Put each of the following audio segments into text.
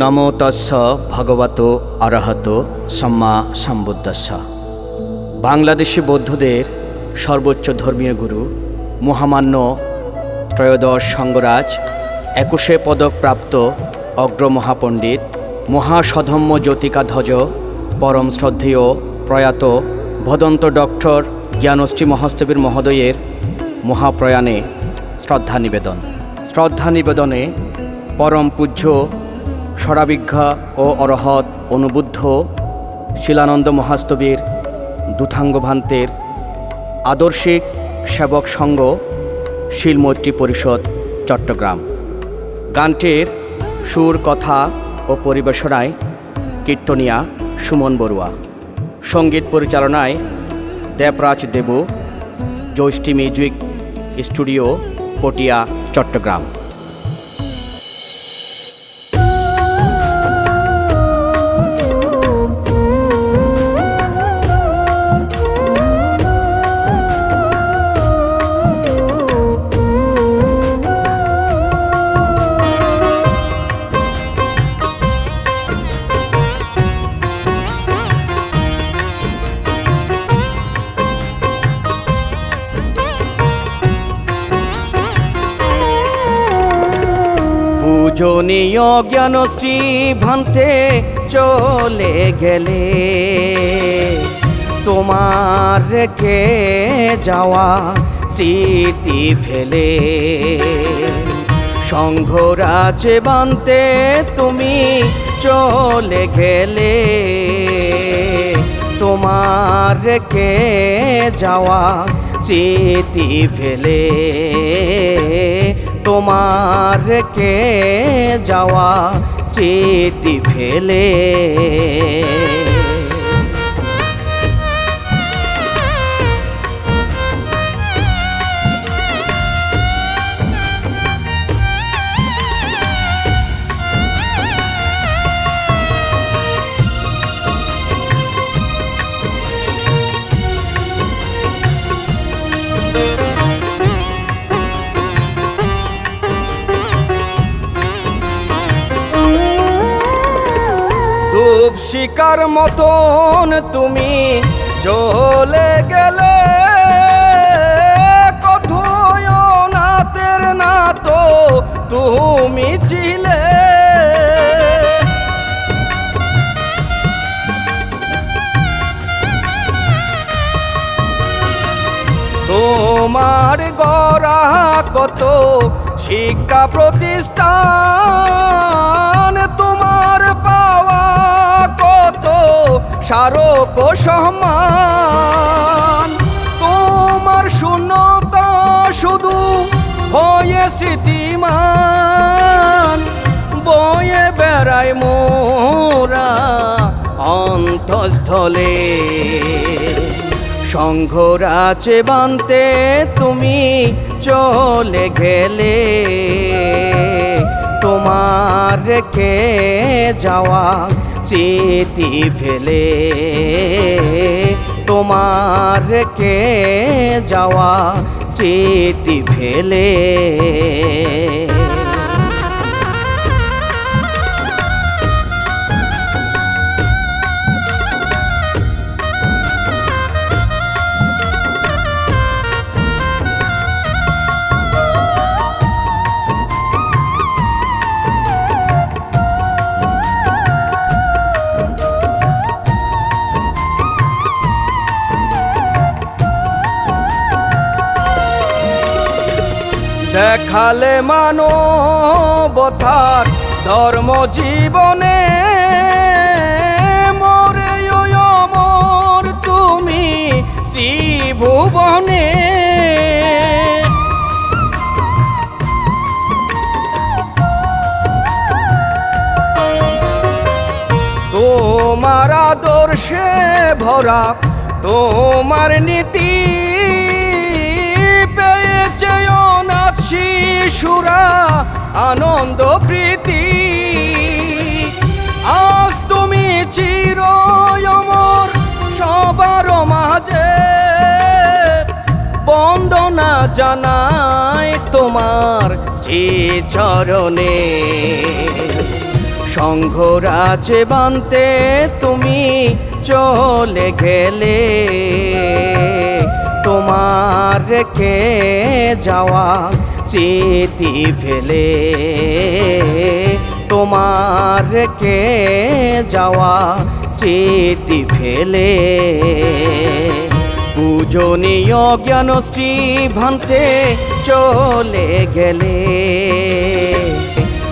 নম তস্য ভগবত অরহত সম্মা সম্বুদ্ধস্য বাংলাদেশি বৌদ্ধদের সর্বোচ্চ ধর্মীয় গুরু মহামান্য ত্রয়োদশ সঙ্গরাজ, একুশে পদকপ্রাপ্ত অগ্রমহাপণ্ডিত মহাসধম্য জ্যোতিকাধ্বজ, পরম শ্রদ্ধেয় প্রয়াত ভদন্ত ডক্টর জ্ঞানশ্রী মহাস্তবীর মহোদয়ের মহাপ্রয়াণে শ্রদ্ধা নিবেদন। শ্রদ্ধা নিবেদনে পরম পূজ্য সরাবিঘ্যা ও অরহৎ অনুবুদ্ধ শিলানন্দ মহাস্তবীর দুথাঙ্গভান্তের আদর্শিক সেবক সংঘ শিলমৈত্রী পরিষদ, চট্টগ্রাম। গানটির সুর, কথা ও পরিবেশনায় কীর্তনিয়া সুমন বড়ুয়া। সংগীত পরিচালনায় দেবরাজ দেবু জৈষ্ঠী মিউজিক স্টুডিও, পটিয়া, চট্টগ্রাম। পূজনীয় জ্ঞানশ্রী ভান্তে চলে গেলে। তোমার রেখে যাওয়া স্মৃতি ফেলে? সংঘরাজ বানতে তুমি চলে গেলে। তোমার রেখে যাওয়া স্মৃতি ফেলে? তোমার কে যাওয়া স্মৃতি ফেলে? শিকার মতন তুমি চলে গেলে কথয় নাতের না তো তুমি ছিলে। তোমার গড়া কত শিক্ষা প্রতিষ্ঠান? স্মারক সম্মান তোমার শূন্যতা শুধু হয়ে স্মৃতিমান, বয়ে বেড়ায় মোরা অন্তঃস্থলে। সংঘরাজে বানতে তুমি চলে গেলে, তোমার রেখে যাওয়া স্মৃতি ফেলে তোমার কে যাওয়া স্মৃতি ফেলে দেখালে মানবতার ধর্ম জীবনে মরে অমর তুমি ত্রিভুবনে। তোমার আদর্শে ভরা তোমার নীতি শিশুরা আনন্দ প্রীতি। আজ তুমি চির সবার মাঝে বন্দনা জানাই তোমার শ্রী চরণে সংঘরাজে বানতে তুমি চলে গেলে। তোমার রেখে যাওয়া স্মৃতি ফেলে? তোমার রেখে যাওয়া স্মৃতি ফেলে? পূজনীয় জ্ঞানশ্রী ভান্তে চলে গেলে।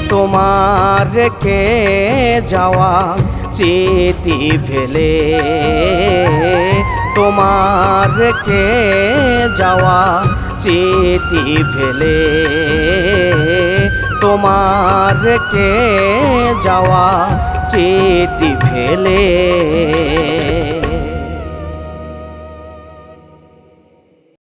তোমার রেখে যাওয়া স্মৃতি ফেলে? তোমার কে যাওয়া স্মৃতি ভেলে তোমার কে যাওয়া স্মৃতি ফেলে?